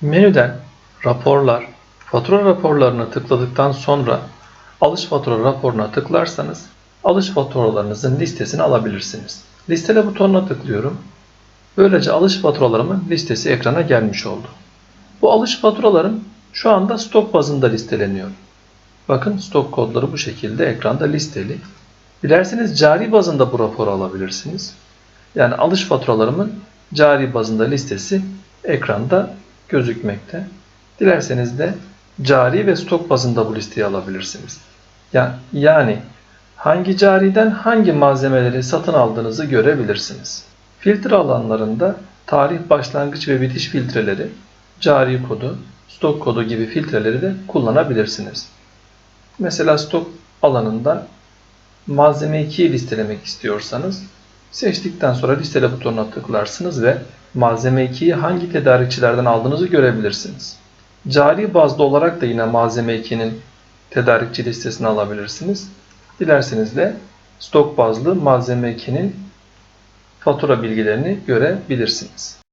Menüden Raporlar, Fatura raporlarını tıkladıktan sonra Alış fatura raporuna tıklarsanız alış faturalarınızın listesini alabilirsiniz. Listele butonuna tıklıyorum. Böylece alış faturalarımın listesi ekrana gelmiş oldu. Bu alış faturalarım şu anda stok bazında listeleniyor. Bakın stok kodları bu şekilde ekranda listeli. Dilerseniz cari bazında bu raporu alabilirsiniz. Yani alış faturalarımın cari bazında listesi ekranda gözükmekte. Dilerseniz de cari ve stok bazında bu listeyi alabilirsiniz. Ya- Yani hangi cariden hangi malzemeleri satın aldığınızı görebilirsiniz. Filtre alanlarında tarih başlangıç ve bitiş filtreleri, cari kodu, stok kodu gibi filtreleri de kullanabilirsiniz. Mesela stok alanında malzeme 2'yi listelemek istiyorsanız seçtikten sonra listele butonuna tıklarsınız ve malzeme 2'yi hangi tedarikçilerden aldığınızı görebilirsiniz. Cari bazda olarak da yine malzeme 2'nin tedarikçi listesini alabilirsiniz. Dilerseniz de stok bazlı malzeme 2'nin fatura bilgilerini görebilirsiniz.